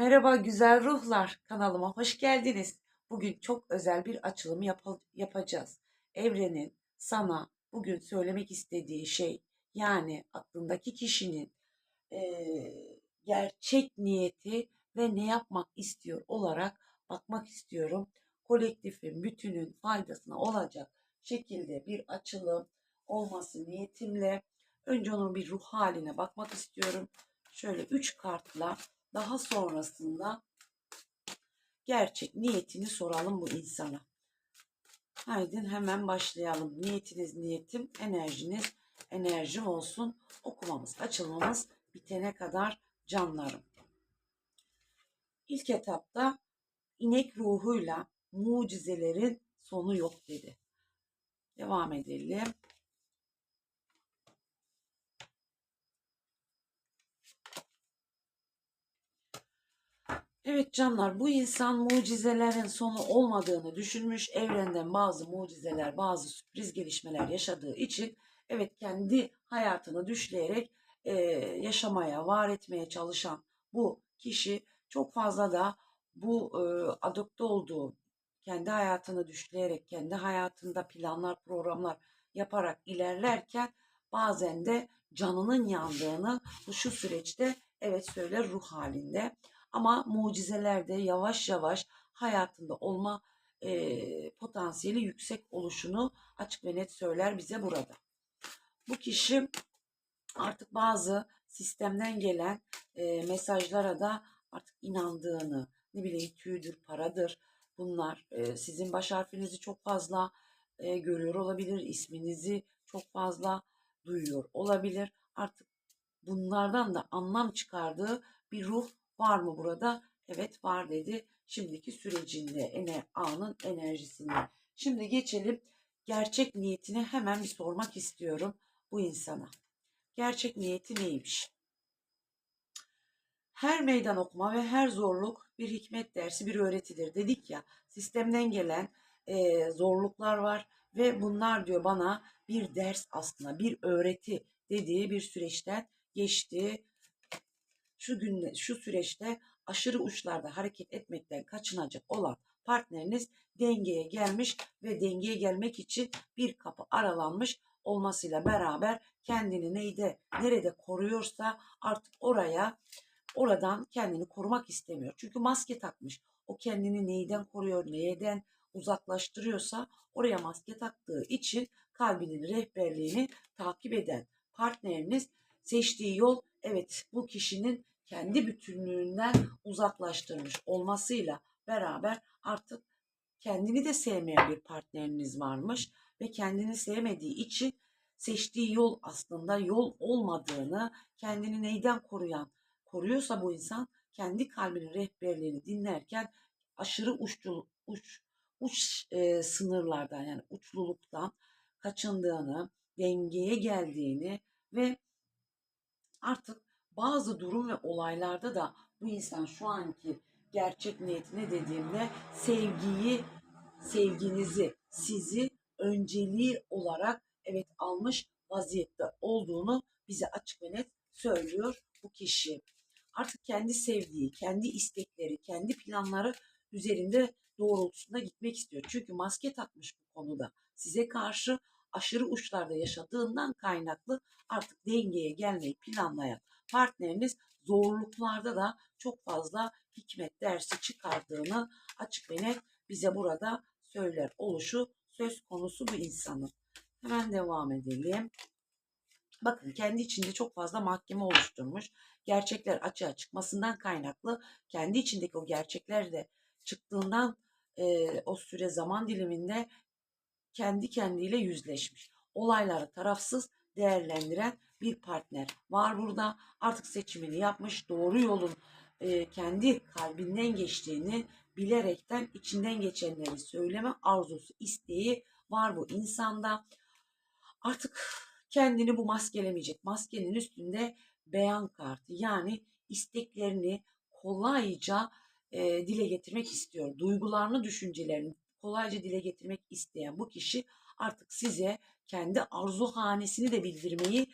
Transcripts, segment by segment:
Merhaba güzel ruhlar kanalıma hoş geldiniz. Bugün çok özel bir açılım yapa- yapacağız. Evrenin sana bugün söylemek istediği şey yani aklındaki kişinin eee, gerçek niyeti ve ne yapmak istiyor olarak bakmak istiyorum. Kolektifin bütünün faydasına olacak şekilde bir açılım olması niyetimle önce onun bir ruh haline bakmak istiyorum. Şöyle üç kartla daha sonrasında gerçek niyetini soralım bu insana. Haydi hemen başlayalım. Niyetiniz niyetim, enerjiniz enerjim olsun. Okumamız, açılmamız bitene kadar canlarım. İlk etapta inek ruhuyla mucizelerin sonu yok dedi. Devam edelim. Evet canlar bu insan mucizelerin sonu olmadığını düşünmüş. Evrenden bazı mucizeler, bazı sürpriz gelişmeler yaşadığı için evet kendi hayatını düşleyerek e, yaşamaya, var etmeye çalışan bu kişi çok fazla da bu e, adopte olduğu kendi hayatını düşleyerek, kendi hayatında planlar, programlar yaparak ilerlerken bazen de canının yandığını bu şu süreçte evet söyler ruh halinde. Ama mucizeler de yavaş yavaş hayatında olma e, potansiyeli yüksek oluşunu açık ve net söyler bize burada. Bu kişi artık bazı sistemden gelen e, mesajlara da artık inandığını, ne bileyim tüydür, paradır. Bunlar e, sizin baş harfinizi çok fazla e, görüyor olabilir, isminizi çok fazla duyuyor olabilir. Artık bunlardan da anlam çıkardığı bir ruh Var mı burada? Evet var dedi. Şimdiki sürecinde ene, anın enerjisinde. Şimdi geçelim gerçek niyetini hemen bir sormak istiyorum bu insana. Gerçek niyeti neymiş? Her meydan okuma ve her zorluk bir hikmet dersi, bir öğretidir dedik ya. Sistemden gelen e, zorluklar var ve bunlar diyor bana bir ders aslında, bir öğreti dediği bir süreçten geçti şu günde, şu süreçte aşırı uçlarda hareket etmekten kaçınacak olan partneriniz dengeye gelmiş ve dengeye gelmek için bir kapı aralanmış olmasıyla beraber kendini neyde nerede koruyorsa artık oraya oradan kendini korumak istemiyor. Çünkü maske takmış. O kendini neyden koruyor, neyden uzaklaştırıyorsa oraya maske taktığı için kalbinin rehberliğini takip eden partneriniz seçtiği yol evet bu kişinin kendi bütünlüğünden uzaklaştırmış olmasıyla beraber artık kendini de sevmeyen bir partneriniz varmış ve kendini sevmediği için seçtiği yol aslında yol olmadığını, kendini neyden koruyan, koruyorsa bu insan kendi kalbinin rehberliğini dinlerken aşırı uçlu, uç, uç e, sınırlardan yani uçluluktan kaçındığını, dengeye geldiğini ve artık bazı durum ve olaylarda da bu insan şu anki gerçek niyetine dediğimde sevgiyi, sevginizi, sizi önceliği olarak evet almış vaziyette olduğunu bize açık ve net söylüyor bu kişi. Artık kendi sevdiği, kendi istekleri, kendi planları üzerinde doğrultusunda gitmek istiyor. Çünkü maske takmış bu konuda. Size karşı aşırı uçlarda yaşadığından kaynaklı artık dengeye gelmeyi planlayan partneriniz zorluklarda da çok fazla hikmet dersi çıkardığını açık ve net bize burada söyler oluşu söz konusu bu insanın. Hemen devam edelim. Bakın kendi içinde çok fazla mahkeme oluşturmuş. Gerçekler açığa çıkmasından kaynaklı kendi içindeki o gerçekler de çıktığından e, o süre zaman diliminde kendi kendiyle yüzleşmiş. Olayları tarafsız değerlendiren bir partner var burada. Artık seçimini yapmış, doğru yolun e, kendi kalbinden geçtiğini bilerekten içinden geçenleri söyleme arzusu, isteği var bu insanda. Artık kendini bu maskelemeyecek. Maskenin üstünde beyan kartı yani isteklerini kolayca e, dile getirmek istiyor. Duygularını, düşüncelerini kolayca dile getirmek isteyen bu kişi artık size kendi arzu hanesini de bildirmeyi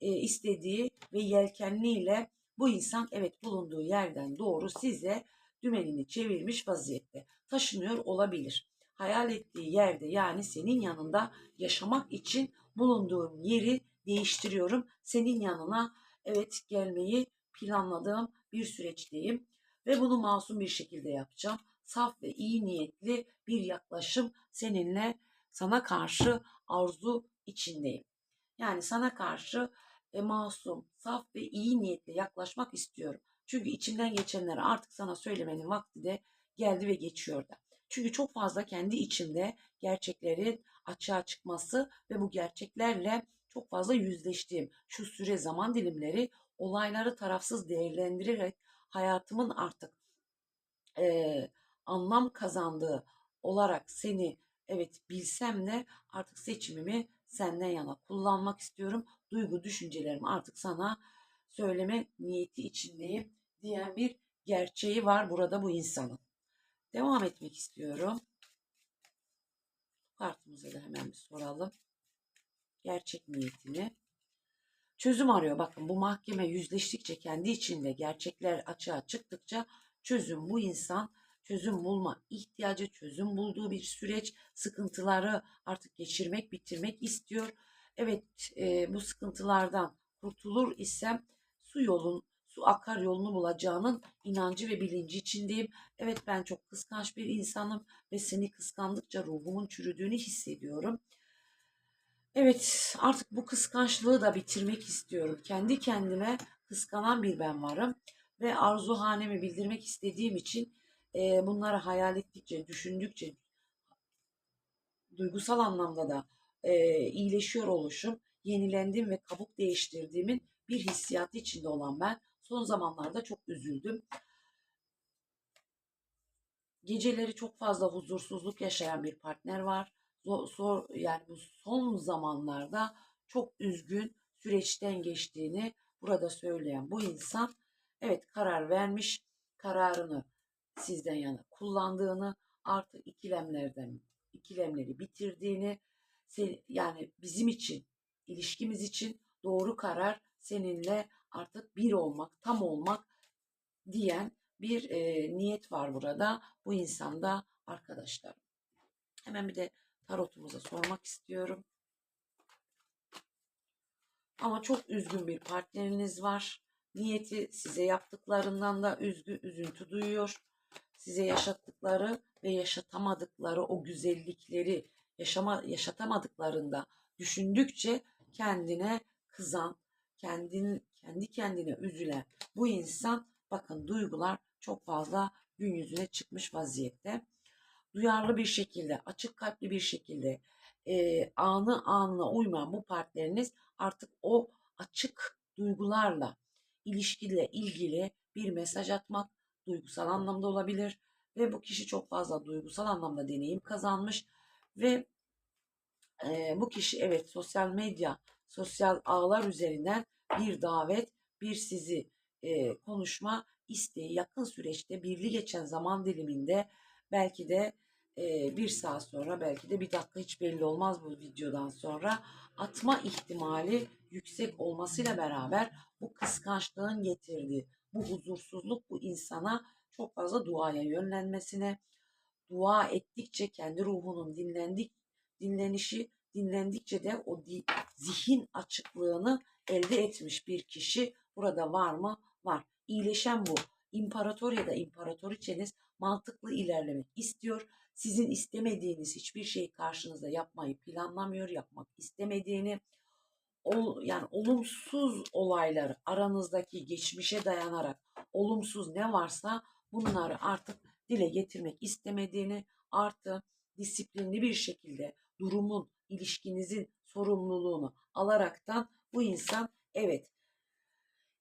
e, istediği ve yelkenliyle Bu insan evet bulunduğu yerden doğru size dümenini çevirmiş vaziyette. Taşınıyor olabilir. Hayal ettiği yerde yani senin yanında yaşamak için bulunduğum yeri değiştiriyorum. Senin yanına evet gelmeyi planladığım bir süreçteyim ve bunu masum bir şekilde yapacağım. Saf ve iyi niyetli bir yaklaşım seninle sana karşı arzu içindeyim. Yani sana karşı e, masum, saf ve iyi niyetle yaklaşmak istiyorum. Çünkü içimden geçenleri artık sana söylemenin vakti de geldi ve geçiyor da. Çünkü çok fazla kendi içimde gerçeklerin açığa çıkması ve bu gerçeklerle çok fazla yüzleştiğim şu süre zaman dilimleri olayları tarafsız değerlendirerek hayatımın artık e, anlam kazandığı olarak seni evet bilsem de artık seçimimi senden yana kullanmak istiyorum. Duygu düşüncelerimi artık sana söyleme niyeti içindeyim diyen bir gerçeği var burada bu insanın. Devam etmek istiyorum. Kartımıza da hemen bir soralım. Gerçek niyetini. Çözüm arıyor. Bakın bu mahkeme yüzleştikçe kendi içinde gerçekler açığa çıktıkça çözüm bu insan çözüm bulma ihtiyacı, çözüm bulduğu bir süreç, sıkıntıları artık geçirmek, bitirmek istiyor. Evet e, bu sıkıntılardan kurtulur isem su yolun, su akar yolunu bulacağının inancı ve bilinci içindeyim. Evet ben çok kıskanç bir insanım ve seni kıskandıkça ruhumun çürüdüğünü hissediyorum. Evet artık bu kıskançlığı da bitirmek istiyorum. Kendi kendime kıskanan bir ben varım ve arzu hanemi bildirmek istediğim için e, bunları hayal ettikçe, düşündükçe duygusal anlamda da e, iyileşiyor oluşum, yenilendim ve kabuk değiştirdiğimin bir hissiyatı içinde olan ben son zamanlarda çok üzüldüm. Geceleri çok fazla huzursuzluk yaşayan bir partner var. Zor, yani bu son zamanlarda çok üzgün süreçten geçtiğini burada söyleyen bu insan evet karar vermiş, kararını sizden yana kullandığını, artık ikilemlerden ikilemleri bitirdiğini, yani bizim için, ilişkimiz için doğru karar seninle artık bir olmak, tam olmak diyen bir e, niyet var burada bu insanda arkadaşlar. Hemen bir de tarotumuza sormak istiyorum. Ama çok üzgün bir partneriniz var. Niyeti size yaptıklarından da üzgü, üzüntü duyuyor size yaşattıkları ve yaşatamadıkları o güzellikleri yaşama yaşatamadıklarında düşündükçe kendine kızan, kendin kendi kendine üzülen bu insan bakın duygular çok fazla gün yüzüne çıkmış vaziyette. Duyarlı bir şekilde, açık kalpli bir şekilde e, anı anına uymayan bu partneriniz artık o açık duygularla ilişkiyle ilgili bir mesaj atmak, duygusal anlamda olabilir ve bu kişi çok fazla duygusal anlamda deneyim kazanmış ve e, bu kişi evet sosyal medya, sosyal ağlar üzerinden bir davet, bir sizi e, konuşma isteği yakın süreçte birli geçen zaman diliminde belki de e, bir saat sonra belki de bir dakika hiç belli olmaz bu videodan sonra atma ihtimali yüksek olmasıyla beraber bu kıskançlığın getirdiği bu huzursuzluk bu insana çok fazla duaya yönlenmesine, dua ettikçe kendi ruhunun dinlendik, dinlenişi dinlendikçe de o di, zihin açıklığını elde etmiş bir kişi burada var mı? Var. İyileşen bu. İmparator ya da imparatoriçeniz mantıklı ilerlemek istiyor. Sizin istemediğiniz hiçbir şeyi karşınızda yapmayı planlamıyor, yapmak istemediğini, ol, yani olumsuz olayları aranızdaki geçmişe dayanarak olumsuz ne varsa bunları artık dile getirmek istemediğini artı disiplinli bir şekilde durumun, ilişkinizin sorumluluğunu alaraktan bu insan evet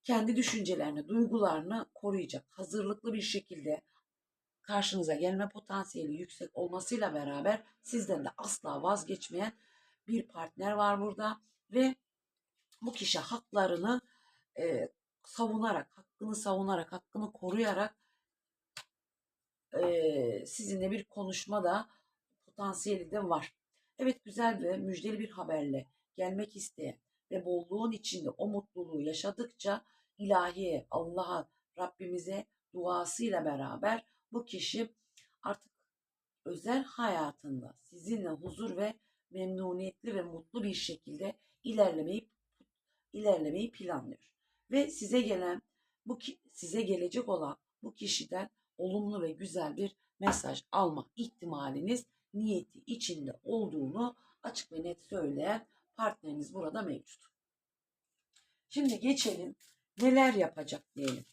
kendi düşüncelerini, duygularını koruyacak. Hazırlıklı bir şekilde karşınıza gelme potansiyeli yüksek olmasıyla beraber sizden de asla vazgeçmeyen bir partner var burada ve bu kişi haklarını e, savunarak, hakkını savunarak, hakkını koruyarak e, sizinle bir konuşma da potansiyeli de var. Evet güzel ve müjdeli bir haberle gelmek isteyen ve bolluğun içinde o mutluluğu yaşadıkça ilahiye, Allah'a, Rabbimize duasıyla beraber bu kişi artık özel hayatında sizinle huzur ve memnuniyetli ve mutlu bir şekilde ilerlemeyi ilerlemeyi planlıyor. Ve size gelen bu size gelecek olan bu kişiden olumlu ve güzel bir mesaj alma ihtimaliniz niyeti içinde olduğunu açık ve net söyleyen partneriniz burada mevcut. Şimdi geçelim neler yapacak diyelim.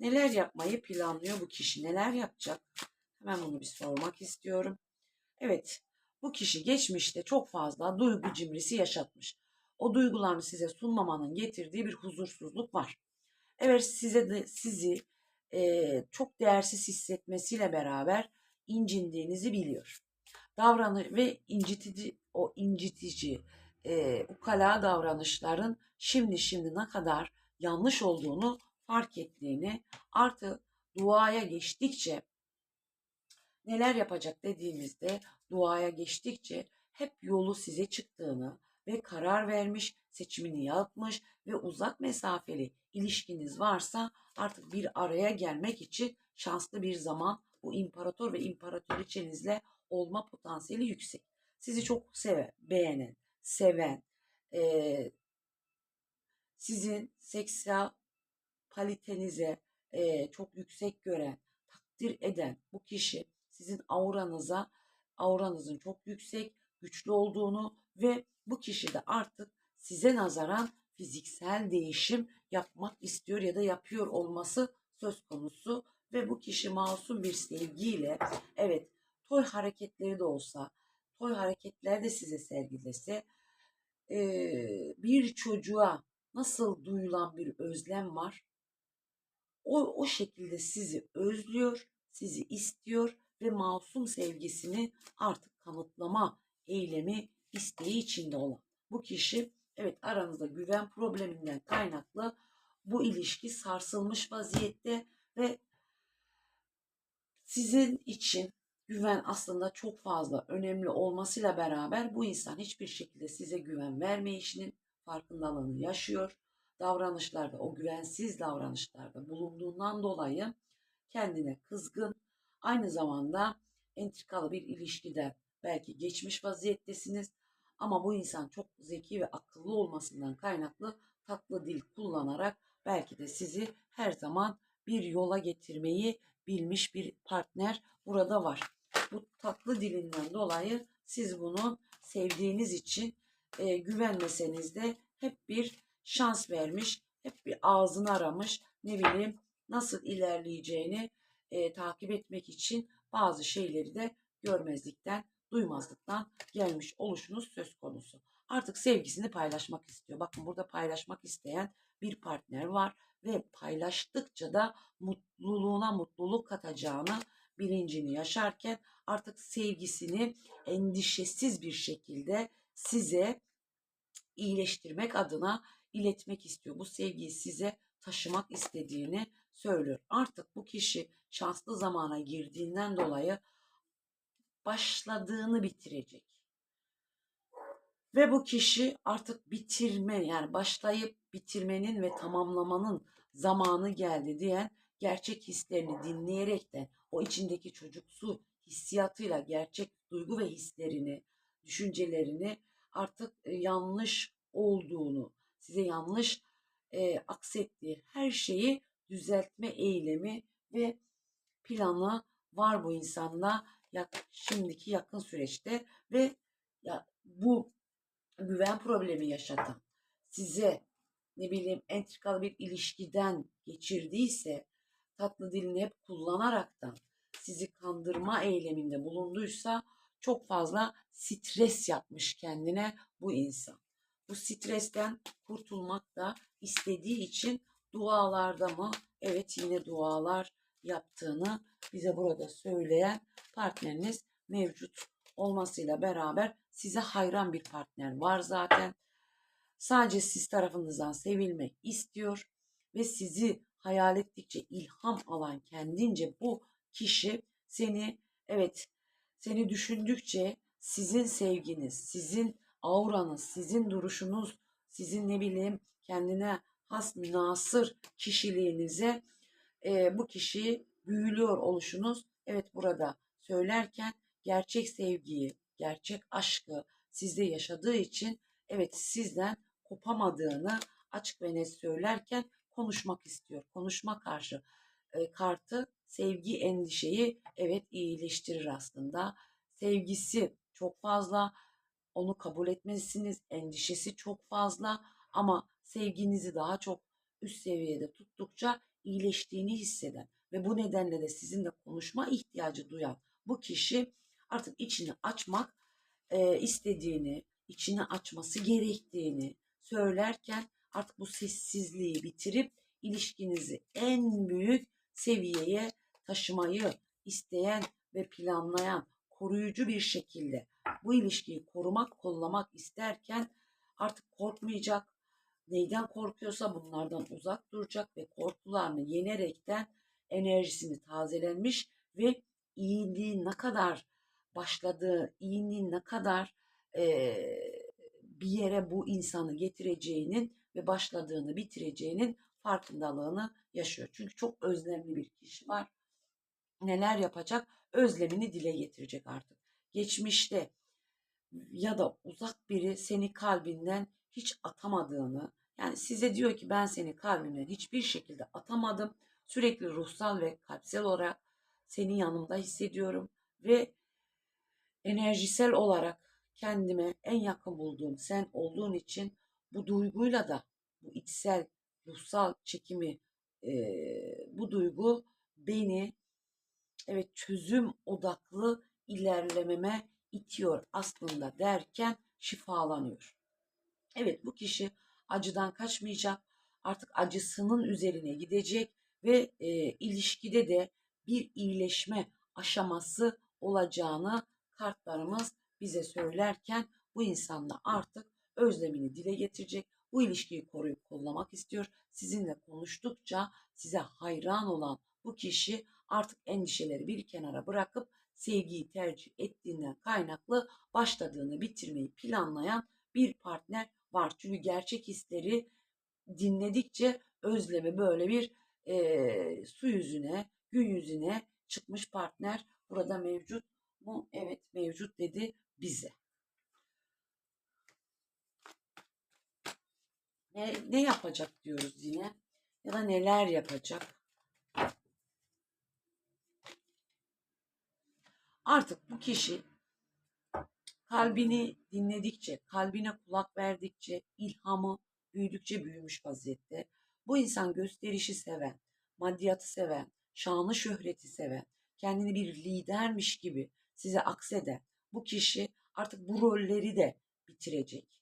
Neler yapmayı planlıyor bu kişi? Neler yapacak? Hemen bunu bir sormak istiyorum. Evet, bu kişi geçmişte çok fazla duygu cimrisi yaşatmış. O duygularını size sunmamanın getirdiği bir huzursuzluk var. Evet, size de sizi e, çok değersiz hissetmesiyle beraber incindiğinizi biliyor. Davranı ve incitici o incitici e, ukala davranışların şimdi şimdi ne kadar yanlış olduğunu fark ettiğini artı duaya geçtikçe neler yapacak dediğimizde duaya geçtikçe hep yolu size çıktığını ve karar vermiş, seçimini yapmış ve uzak mesafeli ilişkiniz varsa artık bir araya gelmek için şanslı bir zaman bu imparator ve imparatoriçenizle olma potansiyeli yüksek. Sizi çok seven, beğenen, seven, eee, sizin seksüel kalitenize eee, çok yüksek gören, takdir eden bu kişi sizin auranıza, auranızın çok yüksek, güçlü olduğunu ve bu kişi de artık size nazaran fiziksel değişim yapmak istiyor ya da yapıyor olması söz konusu. Ve bu kişi masum bir sevgiyle evet toy hareketleri de olsa toy hareketler de size sergilese bir çocuğa nasıl duyulan bir özlem var? O, o şekilde sizi özlüyor, sizi istiyor ve masum sevgisini artık kanıtlama eylemi, isteği içinde olan bu kişi evet aranızda güven probleminden kaynaklı bu ilişki sarsılmış vaziyette ve sizin için güven aslında çok fazla önemli olmasıyla beraber bu insan hiçbir şekilde size güven vermeyişinin farkındalığını yaşıyor. Davranışlarda, o güvensiz davranışlarda bulunduğundan dolayı kendine kızgın, aynı zamanda entrikalı bir ilişkiden belki geçmiş vaziyettesiniz ama bu insan çok zeki ve akıllı olmasından kaynaklı tatlı dil kullanarak belki de sizi her zaman bir yola getirmeyi bilmiş bir partner burada var. Bu tatlı dilinden dolayı siz bunu sevdiğiniz için e, güvenmeseniz de hep bir şans vermiş. Hep bir ağzını aramış. Ne bileyim nasıl ilerleyeceğini e, takip etmek için bazı şeyleri de görmezlikten, duymazlıktan gelmiş oluşunuz söz konusu. Artık sevgisini paylaşmak istiyor. Bakın burada paylaşmak isteyen bir partner var ve paylaştıkça da mutluluğuna mutluluk katacağını bilincini yaşarken artık sevgisini endişesiz bir şekilde size iyileştirmek adına iletmek istiyor. Bu sevgiyi size taşımak istediğini söylüyor. Artık bu kişi şanslı zamana girdiğinden dolayı başladığını bitirecek. Ve bu kişi artık bitirme yani başlayıp bitirmenin ve tamamlamanın zamanı geldi diyen gerçek hislerini dinleyerek de o içindeki çocuksu hissiyatıyla gerçek duygu ve hislerini, düşüncelerini artık e, yanlış olduğunu, size yanlış e, aksettiği her şeyi düzeltme eylemi ve planı var bu insanda yak, şimdiki yakın süreçte ve ya bu güven problemi yaşatan size ne bileyim entrikalı bir ilişkiden geçirdiyse tatlı dilini hep kullanaraktan sizi kandırma eyleminde bulunduysa çok fazla stres yapmış kendine bu insan. Bu stresten kurtulmak da istediği için dualarda mı? Evet yine dualar yaptığını bize burada söyleyen partneriniz mevcut olmasıyla beraber size hayran bir partner var zaten. Sadece siz tarafınızdan sevilmek istiyor ve sizi hayal ettikçe ilham alan kendince bu kişi seni evet seni düşündükçe sizin sevginiz, sizin auranız, sizin duruşunuz, sizin ne bileyim kendine has münasır kişiliğinize e, bu kişi büyülüyor oluşunuz. Evet burada söylerken gerçek sevgiyi, gerçek aşkı sizde yaşadığı için evet sizden kopamadığını açık ve net söylerken konuşmak istiyor. Konuşma karşı e, kartı sevgi endişeyi evet iyileştirir aslında. Sevgisi çok fazla onu kabul etmezsiniz. Endişesi çok fazla ama sevginizi daha çok üst seviyede tuttukça iyileştiğini hisseden ve bu nedenle de sizinle konuşma ihtiyacı duyan bu kişi artık içini açmak e, istediğini, içini açması gerektiğini söylerken artık bu sessizliği bitirip ilişkinizi en büyük seviyeye taşımayı isteyen ve planlayan koruyucu bir şekilde bu ilişkiyi korumak, kollamak isterken artık korkmayacak. Neyden korkuyorsa bunlardan uzak duracak ve korkularını yenerekten enerjisini tazelenmiş ve iyiliği ne kadar başladığı, iyiliğin ne kadar eee, bir yere bu insanı getireceğinin ve başladığını bitireceğinin farkındalığını yaşıyor. Çünkü çok özlemli bir kişi var. Neler yapacak? Özlemini dile getirecek artık. Geçmişte ya da uzak biri seni kalbinden hiç atamadığını, yani size diyor ki ben seni kalbimden hiçbir şekilde atamadım. Sürekli ruhsal ve kalpsel olarak seni yanımda hissediyorum ve enerjisel olarak kendime en yakın bulduğum sen olduğun için bu duyguyla da bu içsel ruhsal çekimi e, bu duygu beni evet çözüm odaklı ilerlememe itiyor aslında derken şifalanıyor. Evet bu kişi acıdan kaçmayacak artık acısının üzerine gidecek ve e, ilişkide de bir iyileşme aşaması olacağını kartlarımız bize söylerken bu insanla artık özlemini dile getirecek. Bu ilişkiyi koruyup kollamak istiyor. Sizinle konuştukça size hayran olan bu kişi artık endişeleri bir kenara bırakıp sevgiyi tercih ettiğinden kaynaklı başladığını bitirmeyi planlayan bir partner var. Çünkü gerçek hisleri dinledikçe özlemi böyle bir e, su yüzüne, gün yüzüne çıkmış partner burada mevcut mu? Evet mevcut dedi bize. Ne, ne yapacak diyoruz yine ya da neler yapacak. Artık bu kişi kalbini dinledikçe, kalbine kulak verdikçe, ilhamı büyüdükçe büyümüş vaziyette. Bu insan gösterişi seven, maddiyatı seven, şanı şöhreti seven, kendini bir lidermiş gibi size akseden bu kişi artık bu rolleri de bitirecek.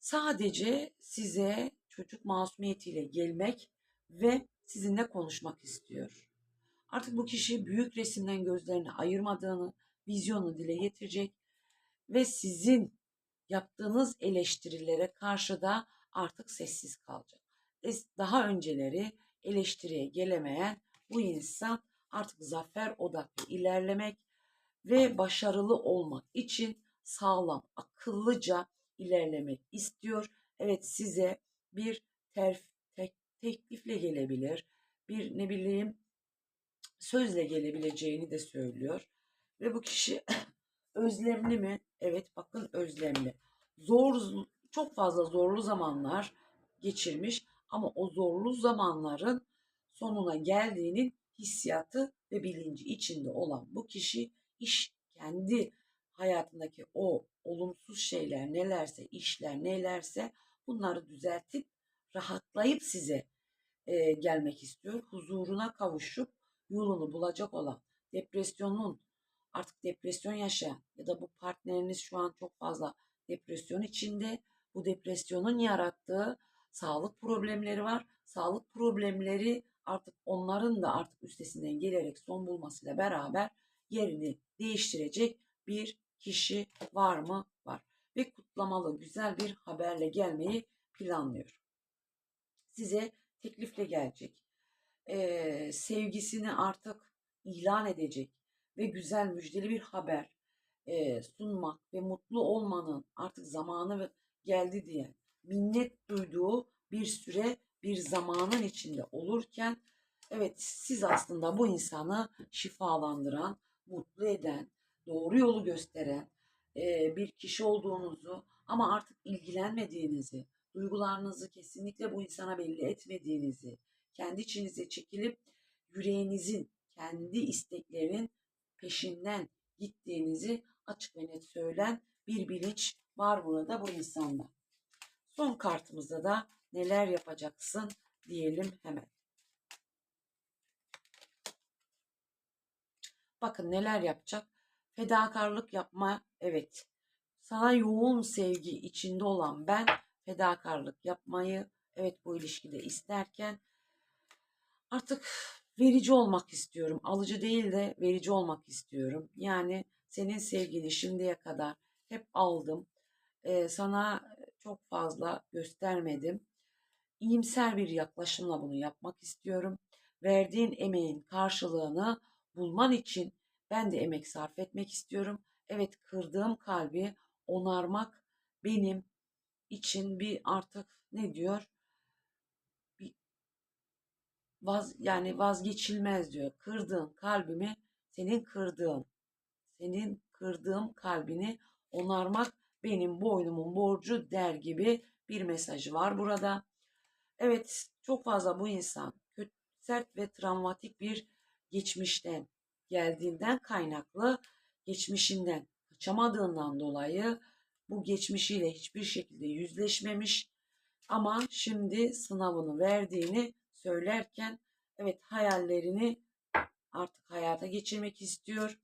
Sadece size çocuk masumiyetiyle gelmek ve sizinle konuşmak istiyor. Artık bu kişi büyük resimden gözlerini ayırmadığını, vizyonu dile getirecek ve sizin yaptığınız eleştirilere karşı da artık sessiz kalacak. Daha önceleri eleştiriye gelemeyen bu insan artık zafer odaklı ilerlemek ve başarılı olmak için sağlam, akıllıca ilerlemek istiyor. Evet size bir terf, tek, teklifle gelebilir. Bir ne bileyim sözle gelebileceğini de söylüyor. Ve bu kişi özlemli mi? Evet bakın özlemli. Zor çok fazla zorlu zamanlar geçirmiş ama o zorlu zamanların sonuna geldiğinin hissiyatı ve bilinci içinde olan bu kişi iş kendi hayatındaki o olumsuz şeyler nelerse, işler nelerse bunları düzeltip rahatlayıp size e, gelmek istiyor. Huzuruna kavuşup yolunu bulacak olan depresyonun artık depresyon yaşayan ya da bu partneriniz şu an çok fazla depresyon içinde bu depresyonun yarattığı sağlık problemleri var. Sağlık problemleri artık onların da artık üstesinden gelerek son bulmasıyla beraber yerini değiştirecek bir kişi var mı? Var. Ve kutlamalı güzel bir haberle gelmeyi planlıyor. Size teklifle gelecek. Ee, sevgisini artık ilan edecek ve güzel müjdeli bir haber e, sunmak ve mutlu olmanın artık zamanı geldi diye minnet duyduğu bir süre bir zamanın içinde olurken evet siz aslında bu insanı şifalandıran, mutlu eden, doğru yolu gösteren e, bir kişi olduğunuzu ama artık ilgilenmediğinizi, duygularınızı kesinlikle bu insana belli etmediğinizi, kendi içinize çekilip yüreğinizin, kendi isteklerinin peşinden gittiğinizi açık ve net söylen bir bilinç var burada bu insanda. Son kartımızda da neler yapacaksın diyelim hemen. Bakın neler yapacak. Fedakarlık yapma evet. Sana yoğun sevgi içinde olan ben fedakarlık yapmayı evet bu ilişkide isterken artık verici olmak istiyorum. Alıcı değil de verici olmak istiyorum. Yani senin sevgini şimdiye kadar hep aldım. Ee, sana çok fazla göstermedim. İyimser bir yaklaşımla bunu yapmak istiyorum. Verdiğin emeğin karşılığını bulman için ben de emek sarf etmek istiyorum. Evet kırdığım kalbi onarmak benim için bir artık ne diyor? Vaz yani vazgeçilmez diyor. Kırdığın kalbimi senin kırdığın senin kırdığım kalbini onarmak benim boynumun borcu der gibi bir mesajı var burada. Evet çok fazla bu insan kötü, sert ve travmatik bir geçmişten geldiğinden kaynaklı geçmişinden kaçamadığından dolayı bu geçmişiyle hiçbir şekilde yüzleşmemiş ama şimdi sınavını verdiğini söylerken evet hayallerini artık hayata geçirmek istiyor.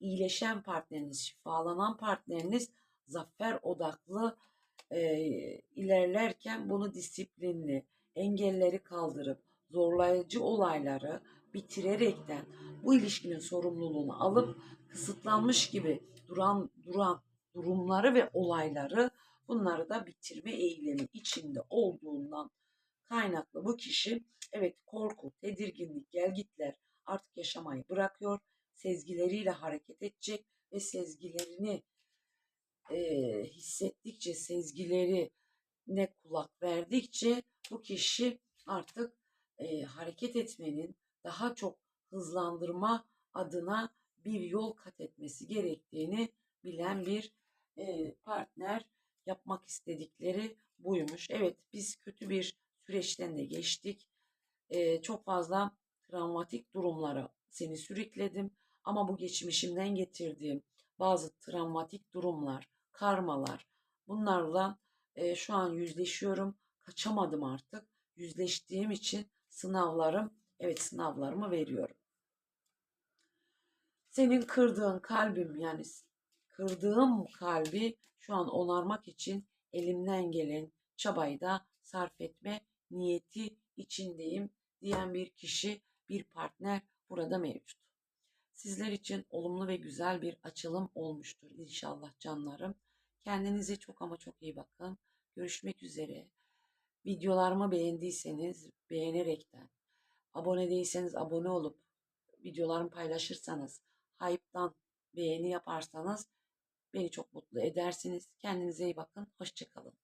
İyileşen partneriniz, şifalanan partneriniz zafer odaklı e, ilerlerken bunu disiplinli, engelleri kaldırıp zorlayıcı olayları bitirerekten bu ilişkinin sorumluluğunu alıp kısıtlanmış gibi duran duran durumları ve olayları bunları da bitirme eğilimi içinde olduğundan kaynaklı bu kişi evet korku, tedirginlik, gelgitler artık yaşamayı bırakıyor. Sezgileriyle hareket edecek ve sezgilerini e, hissettikçe, sezgileri ne kulak verdikçe bu kişi artık e, hareket etmenin daha çok hızlandırma adına bir yol kat etmesi gerektiğini bilen bir e, partner yapmak istedikleri buymuş. Evet biz kötü bir süreçten de geçtik. E, çok fazla travmatik durumlara seni sürükledim ama bu geçmişimden getirdiğim bazı travmatik durumlar, karmalar bunlarla e, şu an yüzleşiyorum. Kaçamadım artık. Yüzleştiğim için sınavlarım, evet sınavlarımı veriyorum. Senin kırdığın kalbim yani kırdığım kalbi şu an onarmak için elimden gelen çabayı da sarf etme niyeti içindeyim diyen bir kişi, bir partner burada mevcut. Sizler için olumlu ve güzel bir açılım olmuştur inşallah canlarım. Kendinize çok ama çok iyi bakın. Görüşmek üzere. Videolarımı beğendiyseniz beğenerekten, abone değilseniz abone olup videolarımı paylaşırsanız, hype'dan beğeni yaparsanız beni çok mutlu edersiniz. Kendinize iyi bakın. Hoşçakalın.